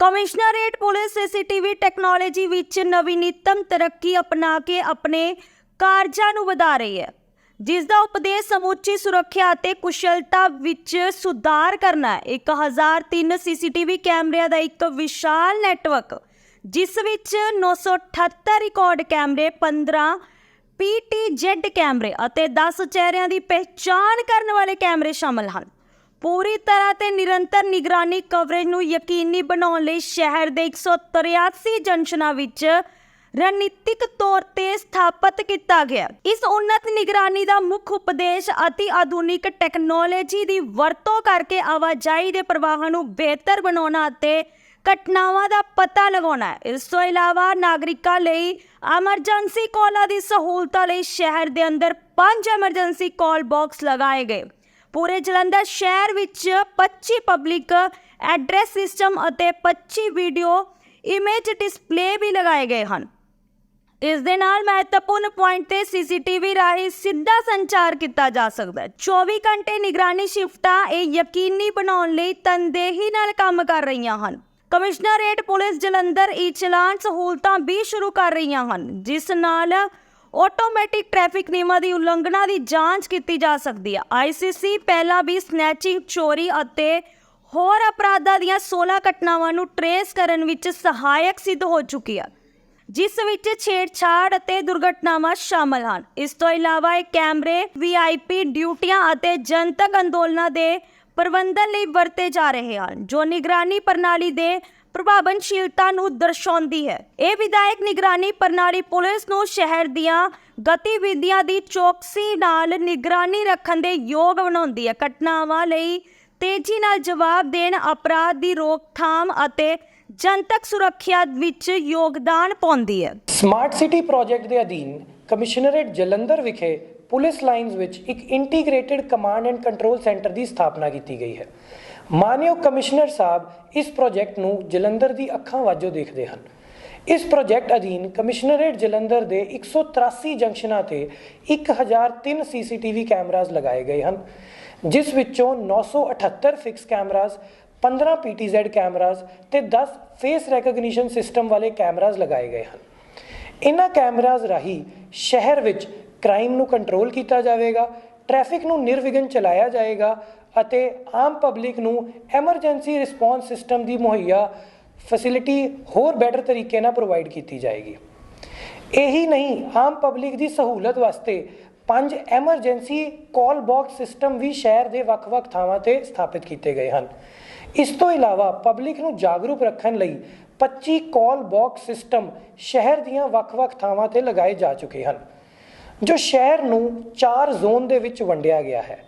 Commissionerate police CCTV technology ਵਿੱਚ ਨਵੀਨਤਮ ਤਰੱਕੀ ਅਪਣਾ ਕੇ ਆਪਣੇ ਕਾਰਜਾਂ ਨੂੰ ਵਧਾ ਰਹੀ ਹੈ, ਜਿਸ ਦਾ ਉਪਦੇਸ਼ ਸਮੁੱਚੀ ਸੁਰੱਖਿਆ ਅਤੇ ਕੁਸ਼ਲਤਾ ਵਿੱਚ ਸੁਧਾਰ ਕਰਨਾ ਹੈ। 1003 ਸੀਸੀਟੀਵੀ ਕੈਮਰਿਆਂ ਦਾ ਇੱਕ ਵਿਸ਼ਾਲ ਨੈਟਵਰਕ, ਜਿਸ ਵਿੱਚ 978 ਰਿਕਾਰਡ ਕੈਮਰੇ 15 ਪੀਟੀਜ਼ੈਡ ਕੈਮਰੇ ਅਤੇ 10 ਚਿਹਰਿਆਂ ਦੀ ਪਹਿਚਾਣ ਕਰਨ ਵਾਲੇ ਕੈਮਰੇ ਸ਼ਾਮਲ ਹਨ। ਪੂਰੀ ਤਰ੍ਹਾਂ ਤੇ ਨਿਰੰਤਰ ਨਿਗਰਾਨੀ ਕਵਰੇਜ ਨੂੰ ਯਕੀਨੀ ਬਣਾਉਣ ਲਈ ਸ਼ਹਿਰ ਦੇ 183 ਜੰਕਸ਼ਨਾਂ ਵਿੱਚ ਰਣਨੀਤਿਕ ਤੌਰ ਤੇ ਸਥਾਪਿਤ ਕੀਤਾ ਗਿਆ। ਇਸ ਉન્નਤ ਨਿਗਰਾਨੀ ਦਾ ਮੁੱਖ ਉਪਦੇਸ਼ ਅਤੀ ਆਧੁਨਿਕ ਟੈਕਨੋਲੋਜੀ ਦੀ ਵਰਤੋਂ ਕਰਕੇ ਆਵਾਜਾਈ ਦੇ ਪ੍ਰਵਾਹਾਂ ਨੂੰ ਬਿਹਤਰ ਬਣਾਉਣਾ ਅਤੇ ਘਟਨਾਵਾਂ ਦਾ ਪਤਾ ਲਗਾਉਣਾ ਹੈ। ਇਸ ਤੋਂ ਇਲਾਵਾ ਨਾਗਰਿਕਾਂ ਲਈ ਐਮਰਜੈਂਸੀ ਕਾਲਾਂ ਦੀ ਸਹੂਲਤਾਂ ਲਈ ਸ਼ਹਿਰ ਦੇ ਅੰਦਰ ਪੰਜ ਐਮਰਜੈਂਸੀ ਕਾਲ ਬਾਕਸ ਲਗਾਏ ਗਏ। ਪੂਰੇ ਜਲੰਧਰ ਸ਼ਹਿਰ ਵਿੱਚ 25 ਪਬਲਿਕ ਐਡਰੈਸ ਸਿਸਟਮ ਅਤੇ 25 ਵੀਡੀਓ ਇਮੇਜ ਡਿਸਪਲੇ ਵੀ ਲਗਾਏ ਗਏ ਹਨ। ਇਸ ਦੇ ਨਾਲ ਮਹੱਤਵਪੂਰਨ ਪੁਆਇੰਟ ਤੇ ਸੀਸੀਟੀਵੀ ਰਾਹੀਂ ਸਿੱਧਾ ਸੰਚਾਰ ਕੀਤਾ ਜਾ ਸਕਦਾ ਹੈ। 24 ਘੰਟੇ ਨਿਗਰਾਨੀ ਸ਼ਿਫਟਾਂ ਇਹ ਯਕੀਨੀ ਬਣਾਉਣ ਲਈ ਤਨਦੇਹੀ ਨਾਲ ਕੰਮ ਕਰ ਰਹੀਆਂ ਹਨ। Commissionerate police Jalandhar e challan ਸਹੂਲਤਾਂ ਵੀ ਸ਼ੁਰੂ ਕਰ ਰਹੀਆਂ ਹਨ, ਜਿਸ ਨਾਲ ਆਟੋਮੈਟਿਕ ਟ੍ਰੈਫਿਕ ਨਿਯਮਾਂ ਦੀ ਉਲੰਘਣਾ ਦੀ ਜਾਂਚ ਕੀਤੀ ਜਾ ਸਕਦੀ ਹੈ। ਆਈਸੀਸੀ ਪਹਿਲਾਂ ਵੀ ਸਨੈਚਿੰਗ, ਚੋਰੀ ਅਤੇ ਹੋਰ ਅਪਰਾਧਾਂ ਦੀਆਂ 16 ਘਟਨਾਵਾਂ ਨੂੰ ਟਰੇਸ ਕਰਨ ਵਿੱਚ ਸਹਾਇਕ ਸਿੱਧ ਹੋ ਚੁੱਕੀ ਹੈ, ਜਿਸ ਵਿੱਚ ਛੇੜਛਾੜ ਅਤੇ ਦੁਰਘਟਨਾਵਾਂ ਸ਼ਾਮਲ ਹਨ। ਇਸ ਤੋਂ ਇਲਾਵਾ ਇਹ ਕੈਮਰੇ ਵੀਆਈਪੀ ਡਿਊਟੀਆਂ ਅਤੇ ਜਨਤਕ ਅੰਦੋਲਨਾਂ ਦੇ ਪ੍ਰਬੰਧਨ ਲਈ ਵਰਤੇ ਜਾ ਰਹੇ ਹਨ, ਜੋ ਨਿਗਰਾਨੀ ਪ੍ਰਣਾਲੀ ਦੇ ਪ੍ਰਭਾਵਨਸ਼ੀਲਤਾ ਨੂੰ ਦਰਸਾਉਂਦੀ ਹੈ। ਇਹ ਵਿਧਾਇਕ ਨਿਗਰਾਨੀ ਪ੍ਰਣਾਲੀ ਪੁਲਿਸ ਨੂੰ ਸ਼ਹਿਰ ਦੀਆਂ ਗਤੀਵਿਧੀਆਂ ਦੀ ਚੌਕਸੀ ਨਾਲ ਨਿਗਰਾਨੀ ਰੱਖਣ ਦੇ ਯੋਗ ਬਣਾਉਂਦੀ ਹੈ। ਘਟਨਾਵਾਂ ਲਈ ਤੇਜ਼ੀ ਨਾਲ ਜਵਾਬ ਦੇਣ, ਅਪਰਾਧ ਦੀ ਰੋਕਥਾਮ ਅਤੇ ਜਨਤਕ ਸੁਰੱਖਿਆ ਵਿੱਚ ਯੋਗਦਾਨ ਪਾਉਂਦੀ ਹੈ। ਸਮਾਰਟ ਸਿਟੀ ਪ੍ਰੋਜੈਕਟ ਦੇ ਅਧੀਨ ਕਮਿਸ਼ਨਰੇਟ ਜਲੰਧਰ ਵਿਖੇ ਪੁਲਿਸ ਲਾਈਨਸ ਵਿੱਚ ਇੱਕ integrated command and control centre ਦੀ ਸਥਾਪਨਾ ਕੀਤੀ ਗਈ ਹੈ। ਮਾਨਯੋਗ ਕਮਿਸ਼ਨਰ ਸਾਹਿਬ ਇਸ ਪ੍ਰੋਜੈਕਟ ਨੂੰ ਜਲੰਧਰ ਦੀ ਅੱਖਾਂ ਵਾਜੋ ਦੇਖਦੇ ਹਨ। ਇਸ ਪ੍ਰੋਜੈਕਟ ਅਧੀਨ ਕਮਿਸ਼ਨਰੇਟ ਜਲੰਧਰ ਦੇ 183 ਜੰਕਸ਼ਨਾਂ ਤੇ 1003 ਸੀਸੀਟੀਵੀ ਕੈਮਰਾਜ਼ ਲਗਾਏ ਗਏ ਹਨ, ਜਿਸ ਵਿੱਚੋਂ 978 ਫਿਕਸ ਕੈਮਰਾਜ਼ 15 ਪੀਟੀਜ਼ੈਡ ਕੈਮਰਾਜ਼ ਤੇ 10 ਫੇਸ ਰੈਕਗਨੀਸ਼ਨ ਸਿਸਟਮ ਵਾਲੇ ਕੈਮਰਾਜ਼ ਲਗਾਏ ਗਏ ਹਨ। ਇਹਨਾਂ ਕੈਮਰਾਜ਼ ਰਾਹੀਂ ਸ਼ਹਿਰ ਵਿੱਚ ਕ੍ਰਾਈਮ ਨੂੰ ਕੰਟਰੋਲ ਕੀਤਾ ਜਾਵੇਗਾ, ਟ੍ਰੈਫਿਕ ਨੂੰ ਨਿਰਵਿਘਨ ਚਲਾਇਆ ਜਾਏਗਾ ਅਤੇ ਆਮ ਪਬਲਿਕ ਨੂੰ ਐਮਰਜੈਂਸੀ ਰਿਸਪੌਂਸ ਸਿਸਟਮ ਦੀ ਮੁਹੱਈਆ ਫੈਸਿਲਿਟੀ ਹੋਰ ਬੈਟਰ ਤਰੀਕੇ ਨਾਲ ਪ੍ਰੋਵਾਈਡ ਕੀਤੀ ਜਾਏਗੀ। ਇਹੀ ਨਹੀਂ, ਆਮ ਪਬਲਿਕ ਦੀ ਸਹੂਲਤ ਵਾਸਤੇ ਪੰਜ ਐਮਰਜੈਂਸੀ ਕਾਲ ਬਾਕਸ ਸਿਸਟਮ ਵੀ ਸ਼ਹਿਰ ਦੇ ਵੱਖ-ਵੱਖ ਥਾਵਾਂ ਤੇ ਸਥਾਪਿਤ ਕੀਤੇ ਗਏ ਹਨ। ਇਸ ਤੋਂ ਇਲਾਵਾ ਪਬਲਿਕ ਨੂੰ ਜਾਗਰੂਕ ਰੱਖਣ ਲਈ 25 ਕਾਲ ਬਾਕਸ ਸਿਸਟਮ ਸ਼ਹਿਰ ਦੀਆਂ ਵੱਖ-ਵੱਖ ਥਾਵਾਂ ਤੇ ਲਗਾਏ ਜਾ ਚੁੱਕੇ ਹਨ, ਜੋ ਸ਼ਹਿਰ ਨੂੰ ਚਾਰ ਜ਼ੋਨ ਦੇ ਵਿੱਚ ਵੰਡਿਆ ਗਿਆ ਹੈ।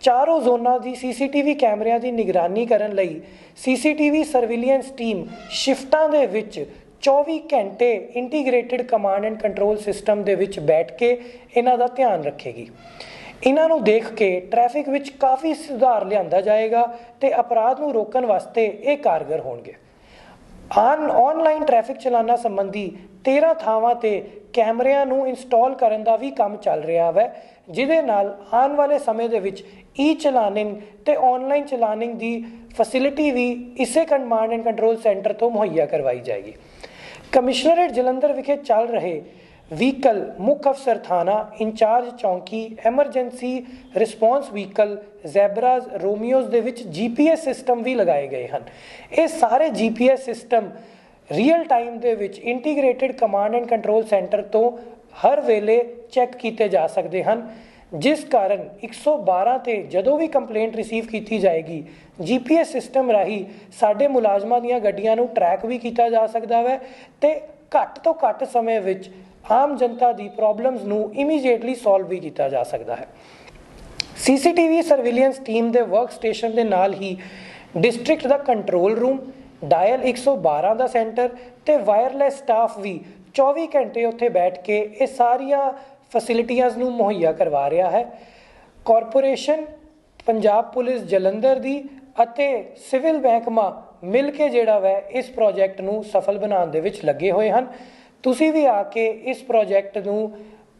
ਚਾਰੋਂ ਜ਼ੋਨਾਂ ਦੀ ਸੀਸੀਟੀਵੀ ਕੈਮਰਿਆਂ ਦੀ ਨਿਗਰਾਨੀ ਕਰਨ ਲਈ ਸੀਸੀਟੀਵੀ ਸਰਵੇਲੈਂਸ ਟੀਮ ਸ਼ਿਫਟਾਂ ਦੇ ਵਿੱਚ 24 ਘੰਟੇ integrated command and control system ਦੇ ਵਿੱਚ ਬੈਠ ਕੇ ਇਹਨਾਂ ਦਾ ਧਿਆਨ ਰੱਖੇਗੀ। ਇਹਨਾਂ ਨੂੰ ਦੇਖ ਕੇ ਟ੍ਰੈਫਿਕ ਵਿੱਚ ਕਾਫੀ ਸੁਧਾਰ ਲਿਆਂਦਾ ਜਾਏਗਾ ਤੇ ਅਪਰਾਧ ਨੂੰ ਰੋਕਣ ਵਾਸਤੇ ਇਹ ਕਾਰਗਰ ਹੋਣਗੇ। ਆਨ ਆਨਲਾਈਨ ਟ੍ਰੈਫਿਕ ਚਲਾਨਾ ਸੰਬੰਧੀ 13 ਥਾਵਾਂ ਤੇ ਕੈਮਰਿਆਂ ਨੂੰ ਇੰਸਟਾਲ ਕਰਨ ਦਾ ਵੀ ਕੰਮ ਚੱਲ ਰਿਹਾ ਹੈ ਜਿਹਦੇ ਨਾਲ ਆਉਣ ਵਾਲੇ ਸਮੇਂ ਦੇ ਵਿੱਚ ਈ ਚਲਾਨਿੰਗ ਤੇ ਆਨਲਾਈਨ ਚਲਾਨਿੰਗ ਦੀ ਫੈਸਿਲਿਟੀ ਵੀ ਇਸੇ ਕਮਾਂਡ ਐਂਡ ਕੰਟਰੋਲ ਸੈਂਟਰ ਤੋਂ ਮੁਹੱਈਆ ਕਰਵਾਈ ਜਾਏਗੀ। ਕਮਿਸ਼ਨਰੇਟ ਜਲੰਧਰ ਵਿਖੇ ਚੱਲ ਰਹੇ ਵਹੀਕਲ ਮੁੱਖ ਅਫਸਰ ਥਾਣਾ ਇੰਚਾਰਜ ਚੌਂਕੀ emergency response vehicle zebras romeos ਦੇ ਵਿੱਚ ਜੀਪੀਐਸ ਸਿਸਟਮ ਵੀ ਲਗਾਏ ਗਏ ਹਨ। ਇਹ ਸਾਰੇ ਜੀਪੀਐਸ ਸਿਸਟਮ ਰੀਅਲ ਟਾਈਮ ਦੇ ਵਿੱਚ integrated command and control centre ਤੋਂ ਹਰ ਵੇਲੇ ਚੈੱਕ ਕੀਤੇ ਜਾ ਸਕਦੇ ਹਨ। ਜਿਸ ਕਾਰਨ 112 ਤੇ ਜਦੋਂ ਵੀ ਕੰਪਲੇਂਟ ਰਿਸੀਵ ਕੀਤੀ ਜਾਏਗੀ, ਜੀਪੀਐਸ ਸਿਸਟਮ ਰਾਹੀਂ ਸਾਡੇ ਮੁਲਾਜ਼ਮਾਂ ਦੀਆਂ ਗੱਡੀਆਂ ਨੂੰ ਟਰੈਕ ਵੀ ਕੀਤਾ ਜਾ ਸਕਦਾ ਹੈ ਤੇ ਘੱਟ ਤੋਂ ਘੱਟ ਸਮੇਂ ਵਿੱਚ ਆਮ ਜਨਤਾ ਦੀ ਪ੍ਰੋਬਲਮਸ ਨੂੰ ਇਮੀਡੀਏਟਲੀ ਸੋਲਵ ਵੀ ਕੀਤਾ ਜਾ ਸਕਦਾ ਹੈ। ਸੀਸੀਟੀਵੀ ਸਰਵੇਲੈਂਸ ਟੀਮ ਦੇ ਵਰਕ ਸਟੇਸ਼ਨ ਦੇ ਨਾਲ ਹੀ ਡਿਸਟ੍ਰਿਕਟ ਦਾ ਕੰਟਰੋਲ ਰੂਮ ਡਾਇਲ 112 ਦਾ ਸੈਂਟਰ ਤੇ ਵਾਇਰਲੈਸ ਸਟਾਫ ਵੀ 24 ਘੰਟੇ ਉੱਥੇ ਬੈਠ ਕੇ ਇਹ ਸਾਰੀਆਂ ਫੈਸਿਲਿਟੀਆਂ ਨੂੰ ਮੁਹੱਈਆ ਕਰਵਾ ਰਿਹਾ ਹੈ। ਕਾਰਪੋਰੇਸ਼ਨ ਪੰਜਾਬ ਪੁਲਿਸ ਜਲੰਧਰ ਦੀ ਅਤੇ ਸਿਵਲ ਮਹਿਕਮਾ ਮਿਲ ਕੇ ਜਿਹੜਾ ਵੈ ਇਸ ਪ੍ਰੋਜੈਕਟ ਨੂੰ ਸਫਲ ਬਣਾਉਣ ਦੇ ਵਿੱਚ ਲੱਗੇ ਹੋਏ ਹਨ। ਤੁਸੀਂ ਵੀ ਆ ਕੇ ਇਸ ਪ੍ਰੋਜੈਕਟ ਨੂੰ